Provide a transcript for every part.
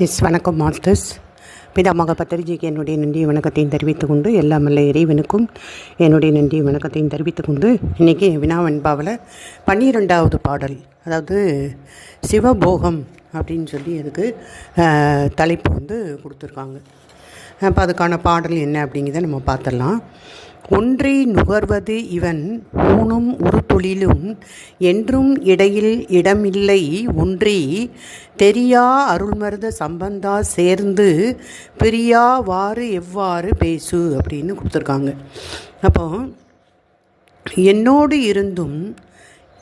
S வணக்கம் masters. பிதாமக பத்திரிஜிக்கு என்னுடைய நன்றிய வணக்கத்தையும் தெரிவித்துக் கொண்டு எல்லாம் வல்ல இறைவனுக்கும் என்னுடைய நன்றி வணக்கத்தையும் தெரிவித்துக் கொண்டு இன்றைக்கி வினாவன்பாவில் பன்னிரெண்டாவது பாடல் அதாவது சிவபோகம் அப்படின்னு சொல்லி அதுக்கு தலைப்பு வந்து கொடுத்துருக்காங்க. அப்போ அதுக்கான பாடல் என்ன அப்படிங்கிறத நம்ம பார்த்துடலாம். ஒன்றை நுகர்வது இவன் ஊனும் ஒரு தொழிலும் என்றும் இடையில் இடமில்லை ஒன்றி தெரியா அருள்மருத சம்பந்தா சேர்ந்து பிரியாவாறு எவ்வாறு பேசு அப்படின்னு கொடுத்துருக்காங்க. அப்போ என்னோடு இருந்தும்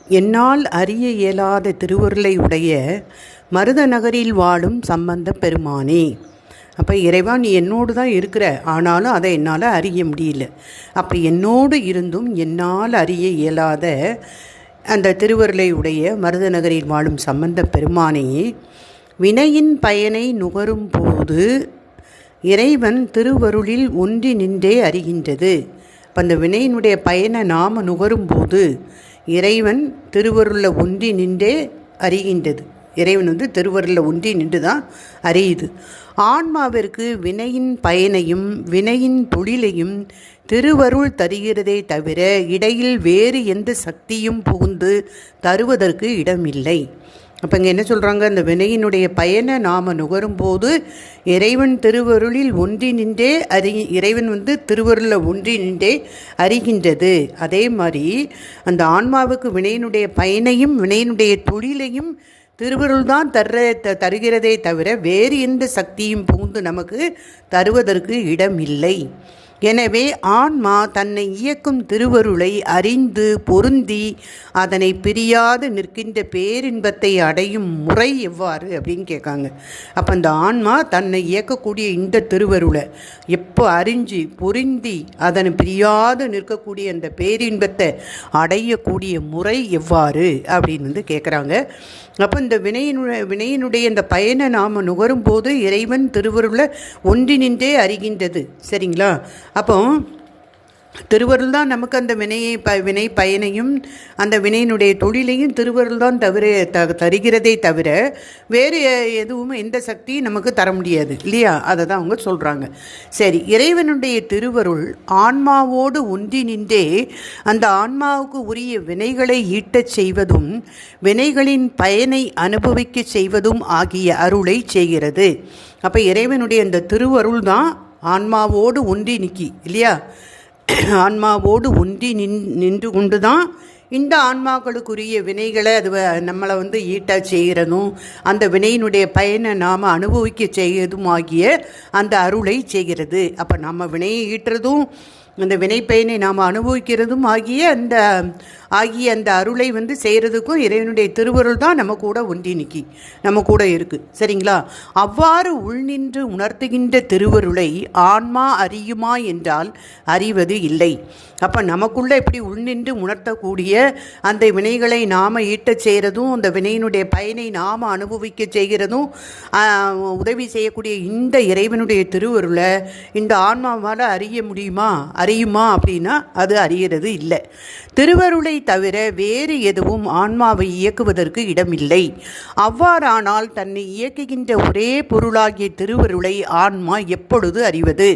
என்னால் அறிய இயலாத திருவருளை உடைய மருத நகரில் வாழும் சம்பந்த பெருமானே அப்போ இறைவா நீ என்னோடு தான் இருக்கிற. ஆனாலும் அதை என்னால் அறிய முடியல. அப்போ என்னோடு இருந்தும் என்னால் அறிய இயலாத அந்த திருவருளை உடைய மருத நகரில் வாழும் சம்பந்த பெருமானே வினையின் பயனை நுகரும் போது இறைவன் திருவருளில் ஒன்றி நின்றே அறிகின்றது. அப்போ அந்த வினையினுடைய பயனை நாம் நுகரும்போது இறைவன் திருவருளில் ஒன்றி நின்றே அறிகின்றது. இறைவன் வந்து திருவருளில் ஒன்றி நின்று தான் அறியுது. ஆன்மாவிற்கு வினையின் பயனையும் வினையின் தொழிலையும் திருவருள் தருகிறதே தவிர இடையில் வேறு எந்த சக்தியும் புகுந்து தருவதற்கு இடமில்லை. அப்போ இங்கே என்ன சொல்கிறாங்க அந்த வினையினுடைய பயனை நாம் நுகரும்போது இறைவன் திருவருளில் ஒன்றி நின்றே அறி இறைவன் வந்து திருவருளில் ஒன்றி நின்றே அறிகின்றது. அதே மாதிரி அந்த ஆன்மாவுக்கு வினையினுடைய பயனையும் வினையினுடைய தொழிலையும் திருவருள் தான் தர்ற த தருகிறதே தவிர வேறு எந்த சக்தியும் புகுந்து நமக்கு தருவதற்கு இடமில்லை. எனவே ஆன்மா தன்னை இயக்கும் திருவருளை அறிந்து பொருந்தி அதனை பிரியாது நிற்கின்ற பேரின்பத்தை அடையும் முறை எவ்வாறு அப்படின்னு கேட்காங்க. அப்போ அந்த ஆன்மா தன்னை இயக்கக்கூடிய இந்த திருவருளை எப்போ அறிஞ்சு பொருந்தி அதனை பிரியாது நிற்கக்கூடிய அந்த பேரின்பத்தை அடையக்கூடிய முறை எவ்வாறு அப்படின்னு வந்து கேட்குறாங்க. அப்போ இந்த வினையினுடைய வினையினுடைய இந்த பயனை நாம் நுகரும்போது இறைவன் திருவருளை ஒன்றி நின்றே அறிகின்றது. சரிங்களா? அப்போ திருவருள் தான் நமக்கு அந்த வினையை ப வினை பயனையும் அந்த வினையினுடைய தொழிலையும் திருவருள் தான் தவிர த தருகிறதே தவிர வேறு எதுவும் எந்த சக்தியும் நமக்கு தர முடியாது. இல்லையா? அதை தான் அவங்க சொல்கிறாங்க சரி இறைவனுடைய திருவருள் ஆன்மாவோடு ஒன்றி நின்றே அந்த ஆன்மாவுக்கு உரிய வினைகளை ஈட்டச் செய்வதும் வினைகளின் பயனை அனுபவிக்க செய்வதும் ஆகிய அருளை செய்கிறது. அப்போ இறைவனுடைய அந்த திருவருள் தான் ஆன்மாவோடு ஒன்றி நிற்கி இல்லையா? ஆன்மாவோடு ஒன்றி நின் நின்று கொண்டு தான் இந்த ஆன்மாக்களுக்குரிய வினைகளை அது வ- நம்மளை வந்து ஈட்ட செய்கிறதும் அந்த வினையினுடைய பயனை நாம் அனுபவிக்க செய்கிறதும் ஆகிய அந்த அருளை செய்கிறது. அப்போ நம்ம வினையை ஈட்டுறதும் அந்த வினை பயனை நாம் அனுபவிக்கிறதும் ஆகிய அந்த ஆகிய அந்த அருளை வந்து செய்கிறதுக்கும் இறைவனுடைய திருவருள் தான் நம்ம கூட ஒன்றி நிக்கி நம்ம கூட இருக்குது சரிங்களா? அவ்வாறு உள்நின்று உணர்த்துகின்ற திருவருளை ஆன்மா அறியுமா என்றால் அறிவது இல்லை. அப்போ நமக்குள்ளே இப்படி உள்நின்று உணர்த்தக்கூடிய அந்த வினைகளை நாம் ஈட்டச் செய்கிறதும் அந்த வினையினுடைய பயனை நாம் அனுபவிக்க செய்கிறதும் உதவி செய்யக்கூடிய இந்த இறைவனுடைய திருவருளை இந்த ஆன்மாவால் அறிய முடியுமா? அறியுமா அப்படின்னா அது அறிகிறது இல்லை. திருவருளை தவிர வேறு எதுவும் ஆன்மாவை இயக்குவதற்கு இடமில்லை. அவ்வாறானால் தன்னை இயக்குகின்ற ஒரே பொருளாகிய திருவருளை ஆன்மா எப்பொழுது அறிவது?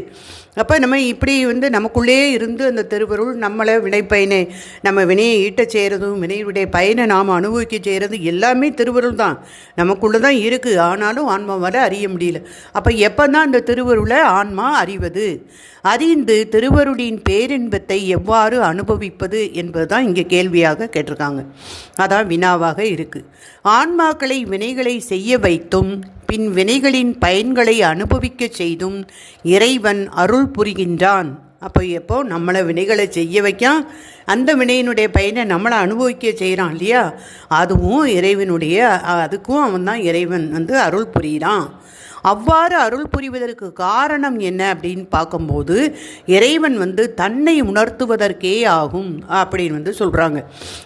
அப்போ நம்ம இப்படி வந்து நமக்குள்ளே இருந்து அந்த திருவருள் நம்மளை வினைப்பயனை நம்ம வினையை ஈட்டச் செய்கிறதும் வினையுடைய பயனை நாம் அனுபவிக்க செய்கிறது எல்லாமே திருவருள் தான். நமக்குள்ளே தான் இருக்குது ஆனாலும் ஆன்மாவால் அறிய முடியல. அப்போ எப்போ தான் அந்த திருவருளை ஆன்மா அறிவது? அறிந்து திருவருளின் பேரின்பத்தை எவ்வாறு அனுபவிப்பது என்பது தான் இங்கே கேள்வியாக கேட்டிருக்காங்க. அதான் வினாவாக இருக்குது ஆன்மாக்களை வினைகளை செய்ய வைத்தும் பின் வினைகளின் பயன்களை அனுபவிக்கச் செய்தும் இறைவன் அருள் புரிகின்றான். அப்போ எப்போ நம்மளை வினைகளை செய்ய வைக்கான் அந்த வினையினுடைய பயனை நம்மளை அனுபவிக்க செய்கிறான் இல்லையா? அதுவும் இறைவனுடைய அதுக்கும் அவன் தான் இறைவன் வந்து அருள் புரிகிறான். அவ்வாறு அருள் புரிவதற்கு காரணம் என்ன அப்படின்னு பார்க்கும்போது இறைவன் வந்து தன்னை உணர்த்துவதற்கே ஆகும் அப்படின்னு வந்து சொல்கிறாங்க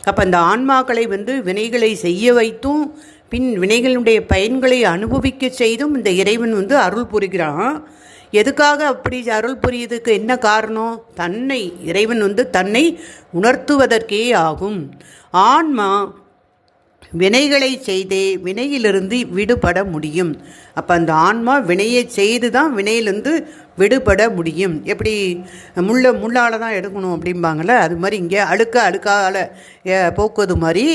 அப்போ அந்த ஆன்மாக்களை வந்து வினைகளை செய்ய வைத்தும் பின் வினைகளுடைய பயன்களை அனுபவிக்க செய்தும் இந்த இறைவன் வந்து அருள் புரிகிறான். எதுக்காக அப்படி அருள் புரியுதுக்கு என்ன காரணம்? தன்னை இறைவன் வந்து தன்னை உணர்த்துவதற்கே ஆகும். ஆன்மா வினைகளை செய்தே வினையிலிருந்து விடுபட முடியும். அப்போ அந்த ஆன்மா வினையை செய்து தான் வினையிலிருந்து விடுபட முடியும். எப்படி? முள்ள முள்ளால் தான் எடுக்கணும் அப்படிம்பாங்கள்ல அது மாதிரி இங்கே அழுக்க அழுக்கால் போக்குவது மாதிரி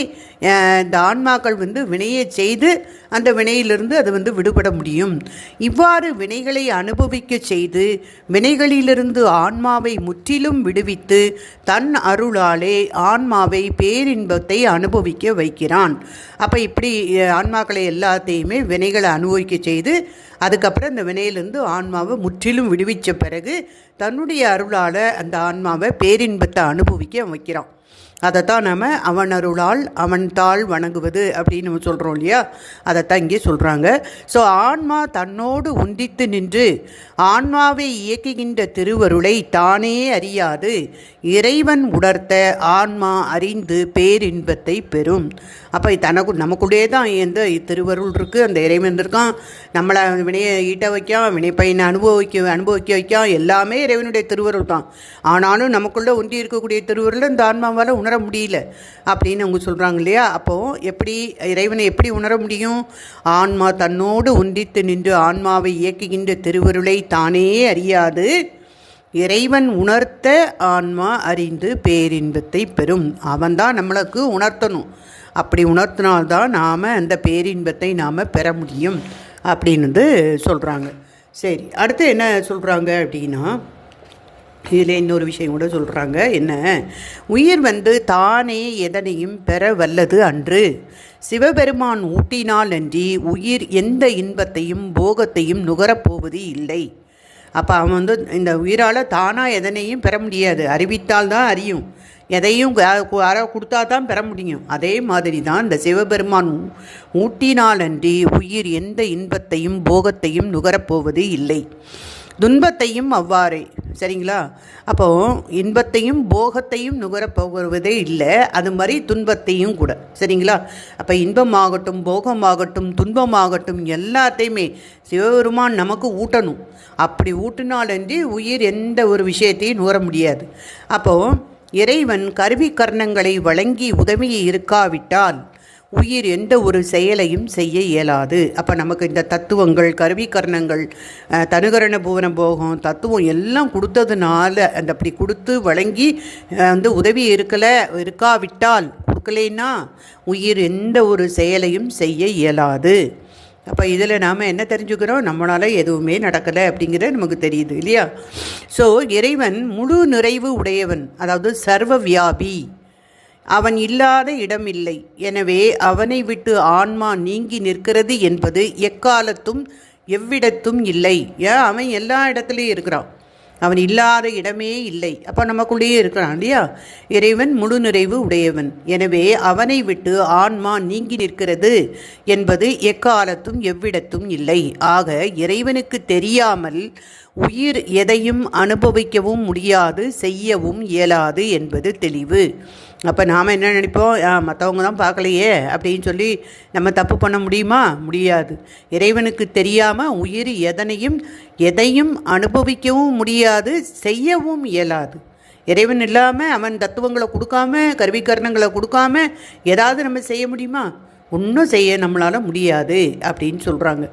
இந்த ஆன்மாக்கள் வந்து வினையை செய்து அந்த வினையிலிருந்து அது வந்து விடுபட முடியும். இவ்வாறு வினைகளை அனுபவிக்க செய்து வினைகளிலிருந்து ஆன்மாவை முற்றிலும் விடுவித்து தன் அருளாலே ஆன்மாவை பேரின்பத்தை அனுபவிக்க வைக்கிறான். அப்போ இப்படி ஆன்மாக்களை எல்லாத்தையுமே வினைகளை அனுபவிக்க செய்து அதுக்கப்புறம் இந்த வினையிலிருந்து ஆன்மாவை முற்றிலும் விடுவித்த பிறகு தன்னுடைய அருளால் அந்த ஆன்மாவை பேரின்பத்தை அனுபவிக்க வைக்கிறான். அதைத்தான் நம்ம அவனருளால் அவன் தாள் வணங்குவது அப்படின்னு நம்ம சொல்கிறோம் இல்லையா? அதைத்தான் இங்கே சொல்கிறாங்க ஸோ ஆன்மா தன்னோடு உந்தித்து நின்று ஆன்மாவை இயக்குகின்ற திருவருளை தானே அறியாது. இறைவன் உணர்த்த ஆன்மா அறிந்து பேரின்பத்தை பெறும். அப்போ தனக்கு நமக்குள்ளே தான் எந்த திருவருள் இருக்குது அந்த இறைவன் இருக்கான். நம்மளை வினையை ஈட்ட வைக்கான் வினைப்பயனை அனுபவிக்க அனுபவிக்க வைக்கான். எல்லாமே இறைவனுடைய திருவருள் தான். ஆனாலும் நமக்குள்ளே ஒன்றி இருக்கக்கூடிய திருவருள் இந்த ஆன்மாவால் உணர முடியல அப்படின்னு அவங்க சொல்கிறாங்க இல்லையா? அப்போது எப்படி இறைவனை எப்படி உணர முடியும்? ஆன்மா தன்னோடு ஒன்றித்து நின்று ஆன்மாவை இயக்குகின்ற திருவருளை தானே அறியாது. இறைவன் உணர்த்த ஆன்மா அறிந்து பேரின்பத்தை பெறும். அவன்தான் நம்மளுக்கு உணர்த்தணும். அப்படி உணர்த்தினால்தான் நாம் அந்த பேரின்பத்தை நாம் பெற முடியும் அப்படின்னு வந்து சொல்கிறாங்க சரி அடுத்து என்ன சொல்கிறாங்க அப்படின்னா இதில் இன்னொரு விஷயம் கூட சொல்கிறாங்க என்ன? உயிர் வந்து தானே எதனையும் பெற வல்லது அன்று. சிவபெருமான் ஊட்டினால் அன்றி உயிர் எந்த இன்பத்தையும் போகத்தையும் நுகரப்போவது இல்லை. அப்போ அவன் வந்து இந்த உயிரால் தானாக எதனையும் பெற முடியாது. அறிவித்தால் தான் அறியும். எதையும் யாரோ கொடுத்தா தான் பெற முடியும். அதே மாதிரி தான் இந்த சிவபெருமான் ஊட்டினாலன்றி உயிர் எந்த இன்பத்தையும் போகத்தையும் நுகரப்போவது இல்லை. துன்பத்தையும் அவ்வாறே. சரிங்களா? அப்போது இன்பத்தையும் போகத்தையும் நுகரப்போகிறதே இல்லை. அது மாதிரி துன்பத்தையும் கூட. சரிங்களா? அப்போ இன்பமாகட்டும் போகமாகட்டும் துன்பமாகட்டும் எல்லாத்தையுமே சிவபெருமான் நமக்கு ஊட்டணும். அப்படி ஊட்டினாலன்றி உயிர் எந்த ஒரு விஷயத்தையும் நுகர முடியாது. அப்போது இறைவன் கருவி கர்ணங்களை வழங்கி உதவியை இருக்காவிட்டால் உயிர் எந்த ஒரு செயலையும் செய்ய இயலாது. அப்போ நமக்கு இந்த தத்துவங்கள் கருவி தனுகரண புவன போகம் தத்துவம் எல்லாம் கொடுத்ததுனால அந்த அப்படி கொடுத்து வழங்கி வந்து உதவி இருக்கலை இருக்காவிட்டால் கொடுக்கலைன்னா உயிர் எந்த ஒரு செயலையும் செய்ய இயலாது. அப்போ இதில் நாம் என்ன தெரிஞ்சுக்கிறோம்? நம்மளால் எதுவுமே நடக்கலை அப்படிங்கிறது நமக்கு தெரியுது இல்லையா? ஸோ இறைவன் முழு நிறைவு உடையவன் அதாவது சர்வ வியாபி. அவன் இல்லாத இடமில்லை. எனவே அவனை விட்டு ஆன்மா நீங்கி நிற்கிறது என்பது எக்காலத்தும் எவ்விடத்தும் இல்லை. ஏன் அவன் எல்லா இடத்துலையும் இருக்கிறான். அவன் இல்லாத இடமே இல்லை. அப்போ நமக்குள்ளேயே இருக்கிறான் இல்லையா? இறைவன் முழு நிறைவு உடையவன். எனவே அவனை விட்டு ஆன்மா நீங்கி நிற்கிறது என்பது எக்காலத்தும் எவ்விடத்தும் இல்லை. ஆக இறைவனுக்கு தெரியாமல் உயிர் எதையும் அனுபவிக்கவும் முடியாது செய்யவும் இயலாது என்பது தெளிவு. அப்போ நாம் என்ன நினைப்போம்? மற்றவங்க தான் பார்க்கலையே அப்படின்னு சொல்லி நம்ம தப்பு பண்ண முடியுமா? முடியாது. இறைவனுக்கு தெரியாமல் உயிர் எதனையும் எதையும் அனுபவிக்கவும் முடியாது செய்யவும் இயலாது. இறைவன் இல்லாமல் அவன் தத்துவங்களை கொடுக்காம கருவிக்கரணங்களை கொடுக்காம ஏதாவது நம்ம செய்ய முடியுமா? ஒன்றும் செய்ய நம்மளால் முடியாது அப்படின்னு சொல்கிறாங்க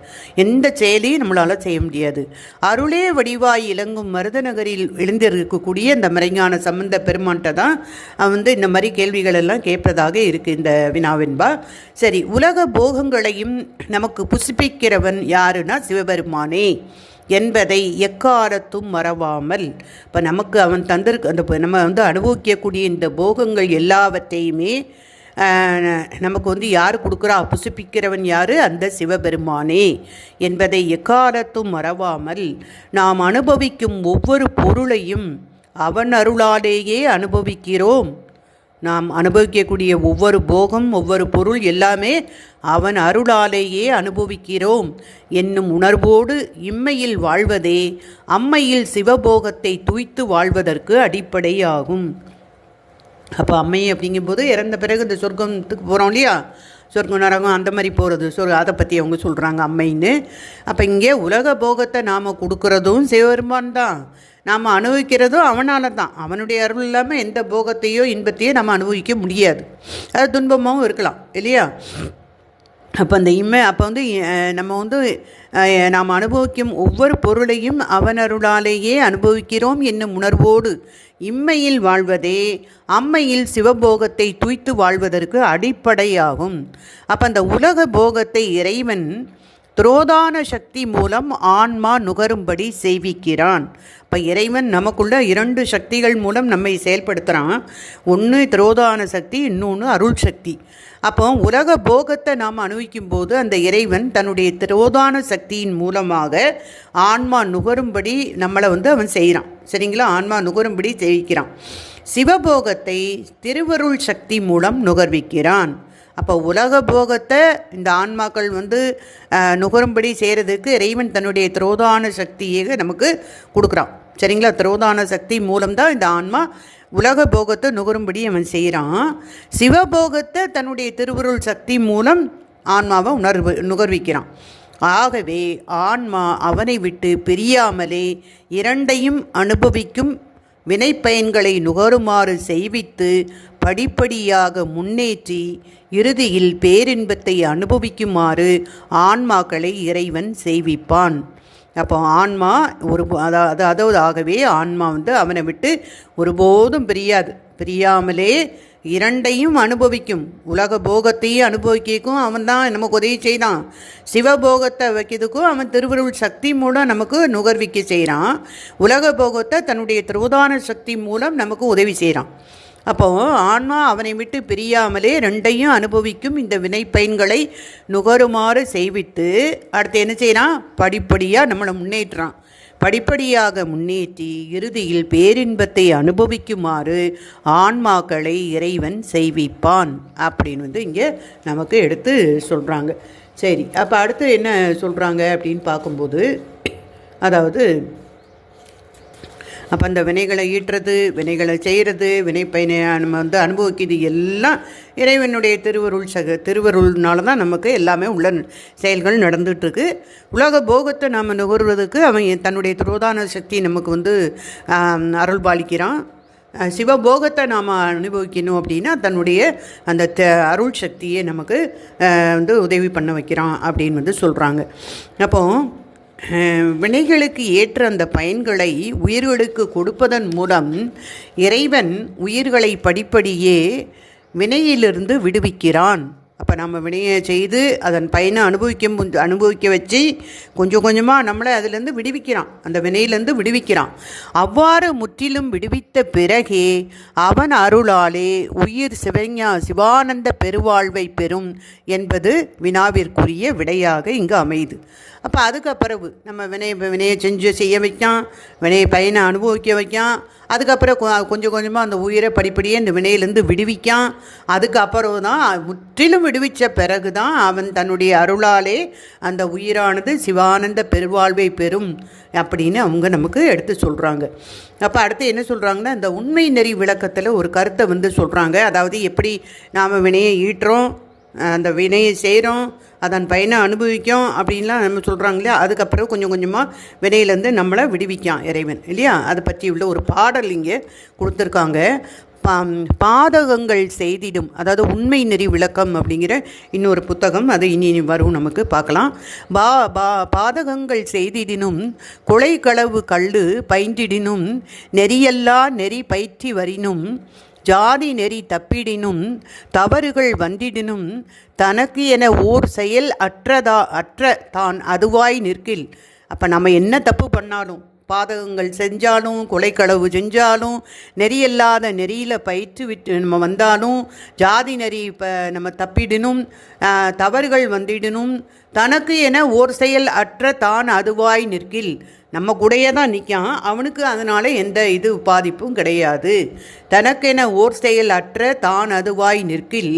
எந்த செயலையும் நம்மளால் செய்ய முடியாது. அருளே வடிவாய் இலங்கும் மருதநகரில் எழுந்திருக்கக்கூடிய இந்த மறைஞான சம்பந்த பெருமான்கிட்ட தான் வந்து இந்த மாதிரி கேள்விகள் எல்லாம் கேட்பதாக இருக்குது இந்த வினாவென்பா. சரி உலக போகங்களையும் நமக்கு புசிப்பிக்கிறவன் யாருன்னா சிவபெருமானே என்பதை எக்காலத்தும் மறவாமல். இப்போ நமக்கு அவன் தந்திருக்கு அந்த நம்ம வந்து அனுபவிக்கக்கூடிய இந்த போகங்கள் எல்லாவற்றையுமே நமக்கு வந்து யார் கொடுக்குறா? புசுப்பிக்கிறவன் யார்? அந்த சிவபெருமானே. என்பதை எக்காலத்தும் மறவாமல் நாம் அனுபவிக்கும் ஒவ்வொரு பொருளையும் அவன் அருளாலேயே அனுபவிக்கிறோம். நாம் அனுபவிக்கக்கூடிய ஒவ்வொரு போகம் ஒவ்வொரு பொருள் எல்லாமே அவன் அருளாலேயே அனுபவிக்கிறோம் என்னும் உணர்வோடு இம்மையில் வாழ்வதே அம்மையில் சிவபோகத்தை துய்த்து வாழ்வதற்கு அடிப்படையாகும். அப்போ அம்மை அப்படிங்கும்போது இறந்த பிறகு இந்த சொர்க்கத்துக்கு போகிறோம் இல்லையா? சொர்க்கம் நரகம் அந்த மாதிரி போகிறது சொல் அதை பற்றி அவங்க சொல்கிறாங்க அம்மைன்னு. அப்போ இங்கே உலக போகத்தை நாம் கொடுக்குறதும் சிவபெருமான் தான். நாம் அனுபவிக்கிறதும் அவனால் தான் அவனுடைய அருள் இல்லாமல் எந்த போகத்தையோ இன்பத்தையோ நம்ம அனுபவிக்க முடியாது. அது துன்பமாகவும் இருக்கலாம் இல்லையா? அப்போ அந்த இம்மை அப்போ வந்து நம்ம வந்து நாம் அனுபவிக்கும் ஒவ்வொரு பொருளையும் அவனருளாலேயே அனுபவிக்கிறோம் என்னும் உணர்வோடு இம்மையில் வாழ்வதே அம்மையில் சிவபோகத்தை துய்த்து வாழ்வதற்கு அடிப்படையாகும். அப்போ அந்த உலக போகத்தை இறைவன் துரோதான சக்தி மூலம் ஆன்மா நுகரும்படி செய்விக்கிறான். இப்போ இறைவன் நமக்குள்ள இரண்டு சக்திகள் மூலம் நம்மை செயல்படுத்துகிறான் ஒன்று துரோதான சக்தி இன்னொன்று அருள் சக்தி. அப்போ உலக போகத்தை நாம் அனுபவிக்கும் போது அந்த இறைவன் தன்னுடைய திரோதான சக்தியின் மூலமாக ஆன்மா நுகரும்படி நம்மளை வந்து அவன் செய்கிறான். சரிங்களா? ஆன்மா நுகரும்படி செய்விக்கிறான். சிவபோகத்தை திருவருள் சக்தி மூலம் நுகர்விக்கிறான். அப்போ உலக போகத்தை இந்த ஆன்மாக்கள் வந்து நுகரும்படி செய்கிறதுக்கு இறைவன் தன்னுடைய திரோதான சக்தியை நமக்கு கொடுக்குறான். சரிங்களா? திரோதான சக்தி மூலம்தான் இந்த ஆன்மா உலக போகத்தை நுகரும்படி அவன் செய்கிறான் சிவபோகத்தை தன்னுடைய திருவருள் சக்தி மூலம் ஆன்மாவை உணர்வு நுகர்விக்கிறான். ஆகவே ஆன்மா அவனை விட்டு பிரியாமலே இரண்டையும் அனுபவிக்கும் வினைப்பயன்களை நுகருமாறு செய்வித்து படிப்படியாக முன்னேற்றி இறுதியில் பேரின்பத்தை அனுபவிக்குமாறு ஆன்மாக்களை இறைவன் செய்விப்பான். அப்போ ஆன்மா ஒரு அதாவது அதாவது ஆகவே ஆன்மா வந்து அவனை விட்டு ஒருபோதும் பிரியாது. பிரியாமலே இரண்டையும் அனுபவிக்கும். உலக போகத்தையும் அனுபவிக்கும் அவன் தான் நமக்கு உதவி செய்தான். சிவபோகத்தை வைக்கிறதுக்கும் அவன் திருவருள் சக்தி மூலம் நமக்கு நுகர்விக்க செய்கிறான் உலக போகத்தை தன்னுடைய திருவுதான சக்தி மூலம் நமக்கு உதவி செய்கிறான் அப்போ ஆன்மா அவனை விட்டு பிரியாமலே ரெண்டையும் அனுபவிக்கும் இந்த வினைப்பயன்களை நுகருமாறு செய்வித்து அடுத்து என்ன செய்யறான் படிப்படியாக நம்மளை முன்னேற்றான் படிப்படியாக முன்னேற்றி இறுதியில் பேரின்பத்தை அனுபவிக்குமாறு ஆன்மாக்களை இறைவன் செய்விப்பான் அப்படின்னு வந்து இங்கே நமக்கு எடுத்து சொல்கிறாங்க சரி அப்போ அடுத்து என்ன சொல்கிறாங்க அப்படின்னு பார்க்கும்போது அதாவது அப்போ அந்த வினைகளை ஈட்டுறது வினைகளை செய்கிறது வினை நம்ம வந்து அனுபவிக்கிறது எல்லாம் இறைவனுடைய திருவருள் சக திருவருள்னால தான் நமக்கு எல்லாமே உள்ள செயல்கள் நடந்துகிட்ருக்கு உலக போகத்தை நாம் நுகர்வதற்கு அவன் தன்னுடைய துரோதான சக்தி நமக்கு வந்து அருள் பாலிக்கிறான் சிவபோகத்தை நாம் அனுபவிக்கணும் அப்படின்னா தன்னுடைய அந்த த அருள் சக்தியை நமக்கு வந்து உதவி பண்ண வைக்கிறான் அப்படின்னு வந்து சொல்கிறாங்க அப்போது வினைகளுக்கு ஏற்ற அந்த பயன்களை உயிர்களுக்கு கொடுப்பதன் மூலம் இறைவன் உயிர்களை படிப்படியே வினையிலிருந்து விடுவிக்கிறான். அப்போ நம்ம வினையை செய்து அதன் பயனை அனுபவிக்கும் அனுபவிக்க வச்சு கொஞ்சம் கொஞ்சமாக நம்மளை அதிலேருந்து விடுவிக்கிறான். அந்த வினையிலேருந்து விடுவிக்கிறான். அவ்வாறு முற்றிலும் விடுவித்த பிறகே அவன் அருளாலே உயிர் சிவஞா சிவானந்த பெருவாழ்வை பெறும் என்பது வினாவிற்குரிய விடையாக இங்கு அமையுது. அப்போ அதுக்கு நம்ம வினையை வினையை செஞ்சு செய்ய வைக்கான் வினையை பயனை அனுபவிக்க வைக்கான் அதுக்கப்புறம் கொஞ்சம் கொஞ்சமாக அந்த உயிரை படிப்படியே இந்த வினையிலேருந்து விடுவிக்கான். அதுக்கப்புறம் தான் முற்றிலும் விடுவித்த பிறகு தான் அவன் தன்னுடைய அருளாலே அந்த உயிரானது சிவானந்த பெருவாழ்வை பெறும் அப்படின்னு அவங்க நமக்கு எடுத்து சொல்கிறாங்க அப்போ அடுத்து என்ன சொல்கிறாங்கன்னா இந்த உண்மை நெறி விளக்கத்தில் ஒரு கருத்தை வந்து சொல்கிறாங்க அதாவது எப்படி நாம் வினையை ஈட்டுறோம் அந்த வினையை செய்கிறோம் அதன் பயனை அனுபவிக்கும் அப்படின்லாம் நம்ம சொல்கிறாங்க இல்லையா? அதுக்கப்புறம் கொஞ்சம் கொஞ்சமாக வினையிலேருந்து நம்மளை விடுவிக்கான் இறைவன் இல்லையா? அதை பற்றி உள்ள ஒரு பாடல் இங்கே கொடுத்துருக்காங்க. பாதகங்கள் செய்திடும். அதாவது உண்மை நெறி விளக்கம் அப்படிங்கிற இன்னொரு புத்தகம். அது இனி வரும் நமக்கு பார்க்கலாம். பா பா பாதகங்கள் செய்திடினும் கொலை களவு கள்ளு பயின்றிடினும் நெறியல்லா நெறி பயிற்றி வரினும் ஜாதி நெறி தப்பிடினும் தவறுகள் வந்திடினும் தனக்கு என ஓர் செயல் அற்றதா அற்ற தான் அதுவாய் நிற்கில். அப்போ நம்ம என்ன தப்பு பண்ணாலும் பாதகங்கள் செஞ்சாலும் கொலைக்களவு செஞ்சாலும் நெறியில்லாத நெறியில் பயிற்று விட்டு நம்ம வந்தாலும் ஜாதி நெறி இப்போ நம்ம தப்பிடணும் தவறுகள் வந்திடணும். தனக்கு என ஓர் செயல் அற்ற தான் அதுவாய் நிற்கில். நம்ம கூடையே தான் நிற்கான் அவனுக்கு அதனால் எந்த இது பாதிப்பும் கிடையாது. தனக்கென ஓர் செயல் அற்ற தான் அதுவாய் நிற்கில்.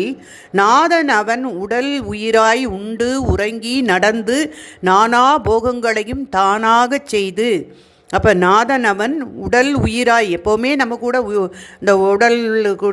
நாதன் அவன் உடல் உயிராய் உண்டு உறங்கி நடந்து நானா போகங்களையும் தானாகச் செய்து அப்போ நாதன் அவன் உடல் உயிராய் எப்போவுமே நம்ம கூட உ- இந்த உடல்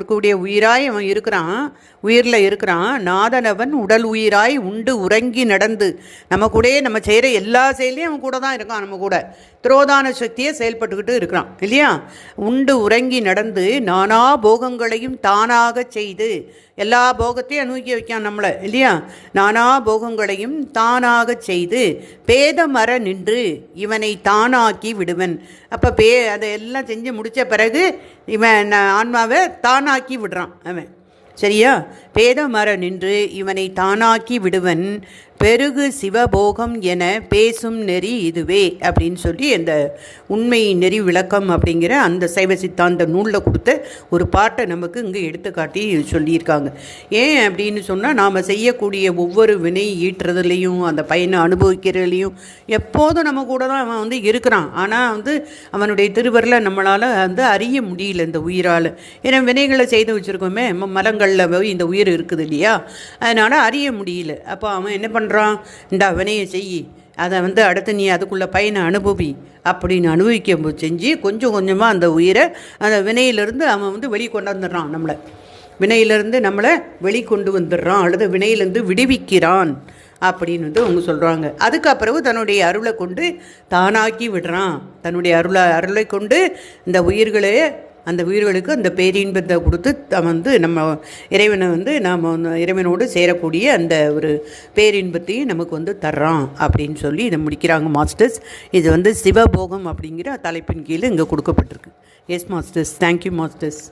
கூடிய உயிராய் அவன் இருக்கிறான் உயிரில் இருக்கிறான். நாதன் அவன் உடல் உயிராய் உண்டு உறங்கி நடந்து நம்ம கூடயே நம்ம செய்கிற எல்லா செயலையும் அவன் கூட தான் இருக்கான் நம்ம கூட. திரோதான சக்தியை செயல்பட்டுக்கிட்டு இருக்கிறான் இல்லையா? உண்டு உறங்கி நடந்து நானா போகங்களையும் தானாக செய்து எல்லா போகத்தையும் அனுபவிக்க வைக்கான் நம்மளை இல்லையா? நானா போகங்களையும் தானாக செய்து பேதமர நின்று இவனை தானாக்கி விடுவன். அப்போ பே அதை எல்லாம் செஞ்சு முடித்த பிறகு இவன் ஆன்மாவை தானாக்கி விடுறான் அவன். சரியா? பேதமர நின்று இவனை தானாக்கி விடுவன். பெருகு சிவபோகம் என பேசும் நெறி இதுவே அப்படின்னு சொல்லி அந்த உண்மை நெறி விளக்கம் அப்படிங்கிற அந்த சைவ சித்தாந்த நூலில் கொடுத்த ஒரு பாட்டை நமக்கு இங்கே எடுத்துக்காட்டி சொல்லியிருக்காங்க. ஏன் அப்படின்னு சொன்னால் நாம் செய்யக்கூடிய ஒவ்வொரு வினை ஈட்டுறதுலேயும் அந்த பையனை அனுபவிக்கிறதுலையும் எப்போதும் நம்ம கூட தான் அவன் வந்து இருக்கிறான். ஆனால் வந்து அவனுடைய திருவரில் நம்மளால் வந்து அறிய முடியல இந்த உயிரால். ஏன்னா வினைகளை செய்து வச்சுருக்கோமே மரங்களில் போய் இந்த உயிர் இருக்குது இல்லையா? அதனால் அறிய முடியல. அப்போ அவன் என்ன பண்ணுறான் இந்த வினையை செய் அதை வந்து அடுத்து நீ அதுக்குள்ளே பயனை அனுபவி. அப்படின்னு அனுபவிக்க செஞ்சு கொஞ்சம் கொஞ்சமாக அந்த உயிரை அந்த வினையிலிருந்து அவன் வந்து வெளியே கொண்டாந்துடுறான் நம்மளை. வினையிலிருந்து நம்மளை வெளிக்கொண்டு வந்துடுறான் அல்லது வினையிலேருந்து விடுவிக்கிறான் அப்படின்னு வந்து அவங்க சொல்கிறாங்க அதுக்கப்புறம் தன்னுடைய அருளை கொண்டு தானாக்கி விடுறான். தன்னுடைய அருளை அருளை கொண்டு இந்த உயிர்களை அந்த உயிர்களுக்கு அந்த பேரின்பத்தை கொடுத்து வந்து நம்ம இறைவனை வந்து நாம் இறைவனோடு சேரக்கூடிய அந்த ஒரு பேரின்பத்தையும் நமக்கு வந்து தர்றான் அப்படின்னு சொல்லி இதை முடிக்கிறாங்க மாஸ்டர்ஸ். இது வந்து சிவபோகம் அப்படிங்கிற தலைப்பின் கீழே இங்கே கொடுக்கப்பட்டிருக்கு. S masters thank you masters